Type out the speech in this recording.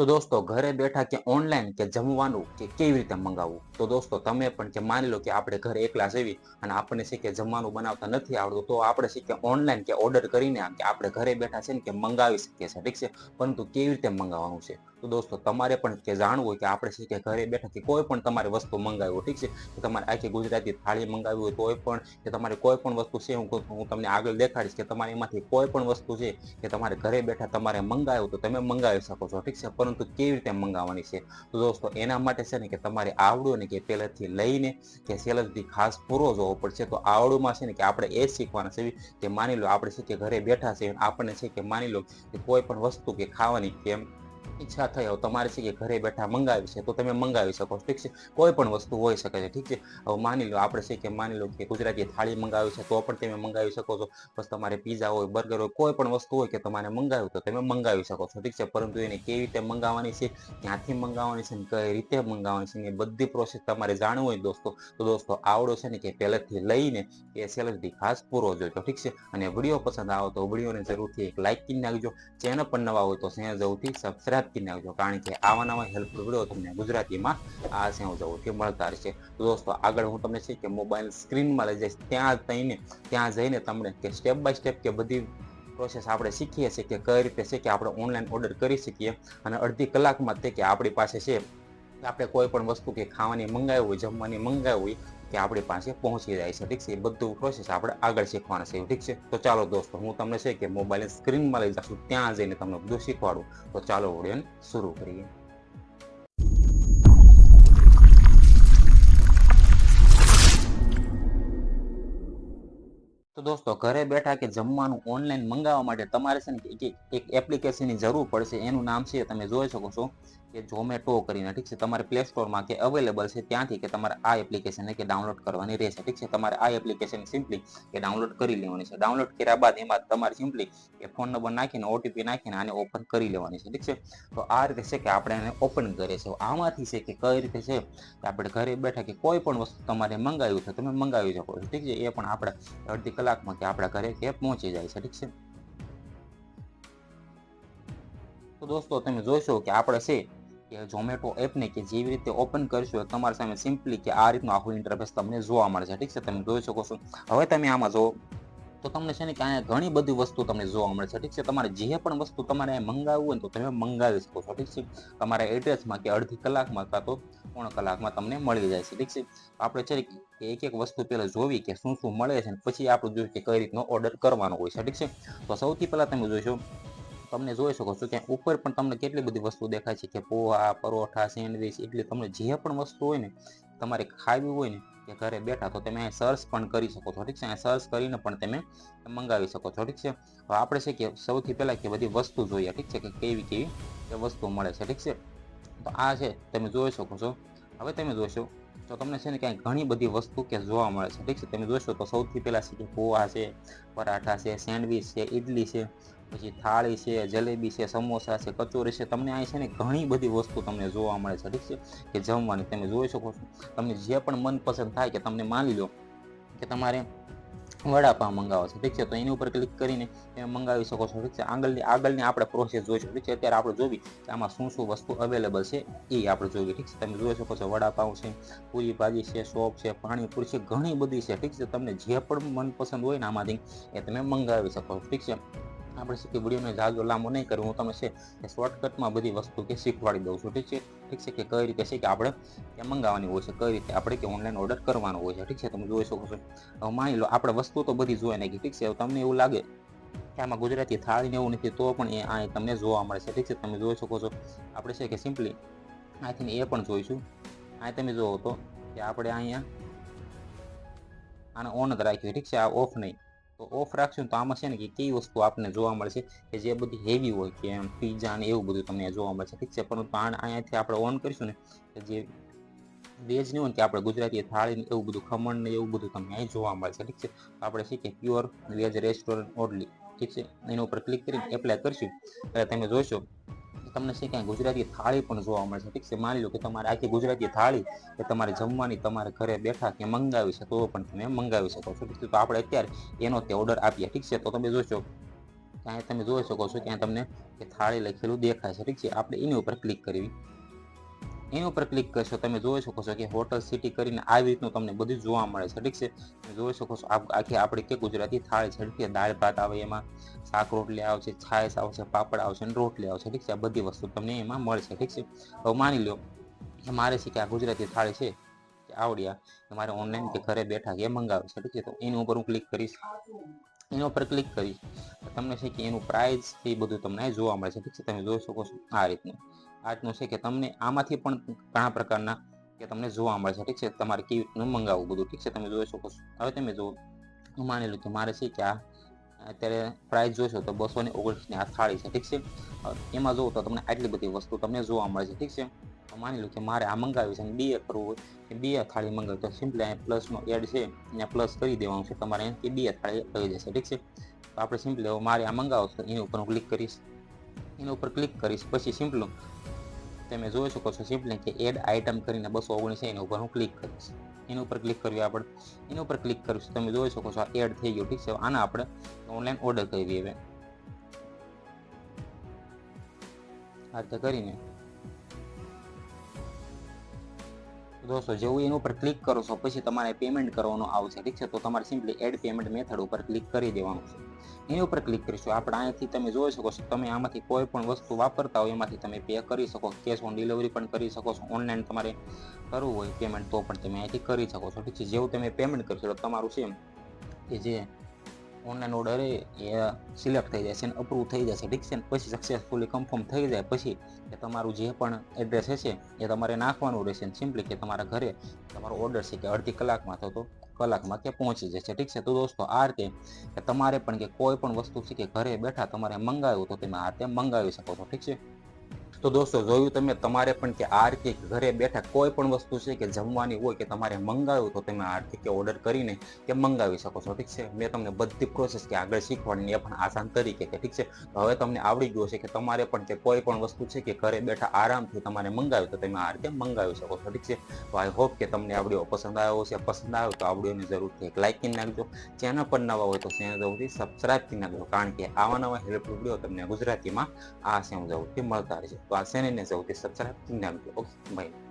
તો દોસ્તો, ઘરે બેઠા કે ઓનલાઈન કે જમવાનું કે કેવી રીતે મંગાવવું? તો દોસ્તો, તમે પણ કે માની લો કે આપણે ઘરે એકલા જેવી અને આપણને કે જમવાનું બનાવતા નથી આવડતું, તો આપણે છે કે ઓનલાઈન કે ઓર્ડર કરીને કે આપણે ઘરે બેઠા છે ને કે મંગાવી શકીએ છીએ, ઠીક છે? પરંતુ કેવી રીતે મંગાવવાનું છે? તો દોસ્તો, તમારે પણ કે જાણવું હોય કે આપણે છે કે ઘરે બેઠા કે કોઈ પણ તમારે વસ્તુ મંગાવી હોય, ઠીક છે? તમારે આખી ગુજરાતી થાળી મંગાવી હોય તોય પણ કે તમારે કોઈ પણ વસ્તુ છે, હું હું તમને આગળ દેખાડીશ કે તમારે એમાંથી કોઈ પણ વસ્તુ છે કે તમારે ઘરે બેઠા તમારે મંગાવ્યું તો તમે મંગાવી શકો છો, ઠીક છે? પરંતુ કેવી રીતે મંગાવવાની છે? તો દોસ્તો, એના માટે છે ને કે તમારે આવડું ને કે પહેલેથી લઈને કે સેલરથી ખાસ પૂરો જોવો પડશે. તો આવડુંમાં છે ને કે આપણે એ શીખવાના છે. કે માની લો આપણે છે કે ઘરે બેઠા છે આપણને છે કે માની લો કે કોઈ પણ વસ્તુ કે ખાવાની કે એમ ઈચ્છા થઈ હોય તમારે છે કે ઘરે બેઠા મંગાવી છે, તો તમે મંગાવી શકો, ઠીક છે? કોઈ પણ વસ્તુ હોઈ શકે છે, ઠીક છે? હવે માની લો, આપણે છે કે માની લો કે ગુજરાતી થાળી મંગાવી છે, તો પણ તમે મંગાવી શકો છો. બસ તમારે પીઝા હોય બર્ગર હોય, કોઈ પણ વસ્તુ હોય કે તમારે મંગાવ્યું તો તમે મંગાવી શકો છો, ઠીક છે? પરંતુ એને કેવી રીતે મંગાવવાની છે, ક્યાંથી મંગાવવાની છે કઈ રીતે મંગાવવાની છે એ બધી પ્રોસેસ તમારે જાણવું હોય દોસ્તો. તો દોસ્તો, આવડો છે ને કે પહેલેથી લઈને એ સેલેસથી ખાસ પૂરો જોજો, ઠીક છે? અને વીડિયો પસંદ આવે તો વિડીયોને જરૂરથી એક લાઇક કરી નાખજો. ચેનલ પણ નવા હોય તો ચેનલ જરૂરથી સબસ્ક્રાઇબ કરી નાખજો. કારણ કે આવા નવા હેલ્પફુલ વીડિયો તમને ગુજરાતીમાં આ સેવ કે મળતા રહેશે. તો દોસ્તો, આગળ હું તમને છે કે મોબાઈલ સ્ક્રીનમાં લઈ જઈશ. ત્યાં થઈને, ત્યાં જઈને તમને કે સ્ટેપ બાય સ્ટેપ કે બધી પ્રોસેસ આપણે શીખીએ છીએ કે કઈ રીતે છે કે આપણે ઓનલાઈન ઓર્ડર કરી શકીએ. અને અડધી કલાકમાં તે કે આપણી પાસે છે આપણે કોઈ પણ વસ્તુ કે ખાવાની, મંગાવી હોય, જમવાની, મંગાવી હોય, કે આપણી પાસે પહોંચી જાય છે. ઠીક છે? એ બધું પ્રોસેસ આપણે આગળ શીખવાના છે. ઠીક છે? તો ચાલો દોસ્તો, હું તમને છે કે મોબાઈલ સ્ક્રીનમાં લઈ જાઉં ત્યાં જઈને તમને બધું શીખવાડું. તો ચાલો ઓડિયન શરૂ કરીએ. તો દોસ્તો ઘરે બેઠા કે જમવાનું ઓનલાઈન મંગાવવા માટે તમારે છે ને એક એપ્લિકેશનની જરૂર પડશે, એનું નામ છે તમે જોઈ શકો છો કે ઝોમેટો કરીને, ઠીક છે? તમારે પ્લે સ્ટોરમાં કે અવેલેબલ છે ત્યાંથી કે તમારે આ એપ્લિકેશનને કે ડાઉનલોડ કરવાની રહેશે, ઠીક છે? તમારે આ એપ્લિકેશન સિમ્પલી કે ડાઉનલોડ કરી લેવાની છે. ડાઉનલોડ કર્યા બાદ એમાં તમારે સિમ્પલી કે ફોન નંબર નાખીને ઓટીપી નાખીને આને ઓપન કરી લેવાની છે, ઠીક છે? તો આ રીતે છે કે આપણે એને ઓપન કરીએ છીએ આમાંથી છે કે કઈ રીતે છે કે આપણે ઘરે બેઠા કે કોઈ પણ વસ્તુ તમારે મંગાવ્યું છે તમે મંગાવી શકો છો, ઠીક છે? એ પણ આપણે અડધી કલાકમાં કે આપણા ઘરે કે પહોંચી જાય છે, ઠીક છે? તો દોસ્તો, તમે જોશો કે આપણે છે કે ઝોમેટો એપને કે જેવી રીતે ઓપન કરશો તમારી સામે સિમ્પલી કે આ રીતનું આખું ઇન્ટરફેસ તમને જોવા મળશે, ઠીક છે? તમે જોઈ શકો છો. હવે તમે આમાં જો તો તમને છે ને કે અહીંયા ઘણી બધી વસ્તુ તમને જોવા મળે છે. ઠીક છે? તમારે જે પણ વસ્તુ તમારે મંગાવવું હોય તો તમે મંગાવી શકો છો. ઠીક છે? તમારા એડ્રેસમાં કે અડધી કલાકમાં કાં તો પોણ કલાકમાં તમને મળી જાય છે. ઠીક છે? આપણે છે એક એક વસ્તુ પહેલા જોવી કે શું શું મળે છે પછી આપણે જોયું કે કઈ રીતનો ઓર્ડર કરવાનો હોય છે. ઠીક છે? તો સૌથી પહેલાં તમે જોઈશો તમને જોઈ શકો છો કે ઉપર પણ તમને કેટલી બધી વસ્તુ દેખાય છે કે પોહા, પરોઠા, સેન્ડવિચ, એટલે તમને જે પણ વસ્તુ હોય ને, તમારે ખાવી હોય ને કે ઘરે બેઠા તો તમે સર્ચ પણ કરી શકો છો. ઠીક છે? સર્ચ કરીને પણ તમે મંગાવી શકો છો. ઠીક છે? હવે આપણે છે કે સૌથી પહેલાં કે બધી વસ્તુ જોઈએ. ઠીક છે કે કેવી કેવી વસ્તુ મળે છે. ઠીક છે? તો આ છે, તમે જોઈ શકો છો. હવે તમે જોશો, તો તમને છે ને ક્યાંય ઘણી બધી વસ્તુ કે જોવા મળે છે. ઠીક છે? તમે જોશો તો સૌથી પહેલાં છે કે પોહા છે, પરાઠા છે, સેન્ડવિચ છે ઇડલી છે પછી થાળી છે, જલેબી છે, સમોસા છે, કચોરી છે, તમને અહીં છે ને ઘણી બધી વસ્તુ તમને જોવા મળે છે, ઠીક છે? કે જમવાની તમે જોઈ શકો છો. તમને જે પણ મનપસંદ થાય કે તમને માની લો કે તમારે વડાપાવ મંગાવો છે, ઠીક છે? તો એની ઉપર ક્લિક કરીને તમે મંગાવી શકો છો, ઠીક છે? આગળની આગળની આપણે પ્રોસેસ જોઈશું ઠીક છે? અત્યારે આપણે જોવી કે આમાં શું શું વસ્તુ અવેલેબલ છે, એ આપણે જોઈએ ઠીક છે? તમે જોઈ શકો છો વડાપાવ છે, પૂરી ભાજી છે, સોપ છે, પાણીપુરી છે, ઘણી બધી છે, ઠીક છે? તમને જે પણ મનપસંદ હોય ને આમાંથી એ તમે મંગાવી શકો છો, ઠીક છે? આપણે શીખી કે વિડીયોને જાજો લાંબો નહીં કરું. હું તમે છે કે શોર્ટકટમાં બધી વસ્તુ કે શીખવાડી દઉં છું. ઠીક છે? ઠીક છે કે કઈ રીતે છે કે આપણે કે મંગાવવાની હોય છે? કઈ રીતે આપણે કે ઓનલાઈન ઓર્ડર કરવાનો હોય છે? ઠીક છે? તમે જોઈ શકો છો. હવે માની લો આપણે વસ્તુ તો બધી જોઈ નાખી. ઠીક છે? તમને એવું લાગે કે આમાં ગુજરાતી થાળીને એવું નથી, તો પણ એ આ તમને જોવા મળે છે. ઠીક છે? તમે જોઈ શકો છો. આપણે છે કે સિમ્પલી અહીંથી એ પણ જોઈશું. અહીં તમે જોવો તો કે આપણે અહીંયા આને ઓન જ રાખ્યું. ઠીક છે? આ ઓફ નહીં. તો ઓફ રાખશું તો આમાં છે ને કે કઈ વસ્તુ આપણને જોવા મળશે કે જે બધી હેવી હોય કે એમ પીઝા ને એવું બધું તમને જોવા મળશે, ઠીક છે? પરંતુ અહીંયાથી આપણે ઓન કરીશું ને, કે જે વેજ નહીં હોય કે આપણે ગુજરાતી થાળી ને એવું બધું, ખમણ ને એવું બધું તમને અહીં જોવા મળશે, ઠીક છે? તો આપણે શીખીએ પ્યોર વેજ રેસ્ટોરન્ટ ઓડલી ઠીક છે? એના ઉપર ક્લિક કરીને એપ્લાય કરશું. એટલે તમે જોશો તમને છે ક્યાંય ગુજરાતી થાળી પણ જોવા મળશે ઠીક છે, માની લો કે તમારે આખી ગુજરાતી થાળી કે તમારે જમવાની, તમારે ઘરે બેઠા કે મંગાવી છે તો પણ તમે મંગાવી શકો છો. તો આપણે અત્યારે એનો તે ઓર્ડર આપીએ. ઠીક છે, તો તમે જોશો ત્યાં તમે જોઈ શકો છો ત્યાં તમને એ થાળી લખેલું દેખાય છે. ઠીક છે, આપણે એની ઉપર ક્લિક કરવી. એની ઉપર ક્લિક કરશો, તમે જોઈ શકો છો કે હોટલ સિટી કરીને આવી રીતનું તમને બધું જોવા મળે છે, ઠીક છે? જોઈ શકો છો આખી આપણે કે ગુજરાતી થાળી છે, ઠીક દાળ ભાત આવે એમાં, શાક રોટલી આવશે છાશ આવશે પાપડ આવશે અને રોટલી આવશે ઠીક છે? આ બધી વસ્તુ તમને એમાં મળશે ઠીક છે? હવે માની લો કે મારે છે કે આ ગુજરાતી થાળી છે આવડ્યા મારે ઓનલાઈન કે ઘરે બેઠા કે મંગાવે છે, ઠીક છે? તો એની ઉપર હું ક્લિક કરીશ, એના ઉપર ક્લિક કરીશ તમને છે કે એનું પ્રાઇસ એ બધું તમને જોવા મળે છે, ઠીક છે? તમે જોઈ શકો છો આ રીતનું. આ રીતનું છે કે તમને આમાંથી પણ ઘણા પ્રકારના કે તમને જોવા મળે છે. ઠીક છે? તમારે કેવી રીતનું મંગાવવું બધું. ઠીક છે? તમે જોઈ શકો છો. હવે તમે જુઓ. હું માની લો કે મારે છે કે આ અત્યારે પ્રાઇસ જોશો તો બસો ને ઓગણીસની આ થાળી છે. ઠીક છે? એમાં જોવો તો તમને આટલી બધી વસ્તુ તમને જોવા મળે છે. ઠીક છે? માની લો કે મારે આ મંગાવ્યું છે અને બે કરવું હોય કે બે થાળી મંગાવી. તો સિમ્પલી અહીંયા પ્લસનો એડ છે. અહીંયા પ્લસ કરી દેવાનું છે. તમારે કે બે થાળી આવી જશે. ઠીક છે? તો આપણે સિમ્પલી મારે આ મંગાવો તો એની ઉપર હું ક્લિક કરીશ. એના ઉપર ક્લિક કરીશ. પછી સિમ્પલું તમે જોઈ શકો છો સિમ્પલી કે એડ આઇટમ કરીને બસો ઓગણીસ એના ઉપર હું ક્લિક કરીશ. એના ઉપર ક્લિક કરવી આપણે. એના ઉપર ક્લિક કરીશું તમે જોઈ શકો છો એડ થઈ ગયું, ઠીક છે? આના આપણે ઓનલાઈન ઓર્ડર કરી દઈએ આ રીતે કરીને દોસ્તો, જેવું એનું ઉપર ક્લિક કરો છો, પછી તમારે પેમેન્ટ કરવાનું આવશે, ઠીક છે? તો તમારે સિમ્પલી એડ પેમેન્ટ મેથડ ઉપર ક્લિક કરી દેવાનું છે. એની ઉપર ક્લિક કરીશું. આપણે અહીંયાથી તમે જોઈ શકો છો, તમે આમાંથી કોઈ પણ વસ્તુ વાપરતા હોય, એમાંથી તમે પે કરી શકો કેશ ઓન ડિલિવરી પણ કરી શકો છો. ઓનલાઈન તમારે કરવું હોય પેમેન્ટ તો પણ તમે અહીંથી કરી શકો છો, ઠીક છે? જેવું તમે પેમેન્ટ કરશો તમારું સેમ કે જે ઓનલાઈન ઓર્ડર એ સિલેક્ટ થઈ જશે અને અપ્રૂવ થઈ જશે ઠીક છે પછી સક્સેસફુલી કન્ફર્મ થઈ જાય. પછી કે તમારું જે પણ એડ્રેસ હશે, એ તમારે નાખવાનું રહેશે સિમ્પલી કે તમારા ઘરે તમારો ઓર્ડર છે કે અડધી કલાકમાં થતો કલાકમાં કે પહોંચી જશે. ઠીક છે? તો દોસ્તો, આ રીતે કે તમારે પણ કે કોઈ પણ વસ્તુ છે કે ઘરે બેઠા તમારે મંગાવ્યું તો તમે આ રીતે મંગાવી શકો છો. ઠીક છે? તો દોસ્તો, જોયું તમે? તમારે પણ કે આર્થિક ઘરે બેઠા કોઈ પણ વસ્તુ છે કે જમવાની હોય કે તમારે મંગાવ્યું તો તમે આર્થિક કે ઓર્ડર કરીને કે મંગાવી શકો છો. ઠીક છે? મેં તમને બધી પ્રોસેસ કે આગળ શીખવાડની એ પણ આસાન તરીકે કે ઠીક છે? હવે તમને આવડી ગયું છે કે તમારે પણ કે કોઈ પણ વસ્તુ છે કે ઘરે બેઠા આરામથી તમારે મંગાવ્યું તો તમે આ રીતે મંગાવી શકો છો. ઠીક છે? તો આઈ હોપ કે તમને આ પસંદ આવ્યો છે પસંદ આવ્યો તો આ વિડીયોને જરૂરથી એક લાઇક કરી નાખજો. ચેનલ પર નવા હોય તો ચેનલ જરૂરથી સબસ્ક્રાઇબ કરી નાખજો. કારણ કે આવા નવા હેલ્પફુલ વીડિયો તમને ગુજરાતીમાં આ સેમ જરૂરથી મળતા રહેશે. તો આ ચેનલને જરૂરથી સબસ્ક્રાઇબ કરી નાખજો ઓકે બાય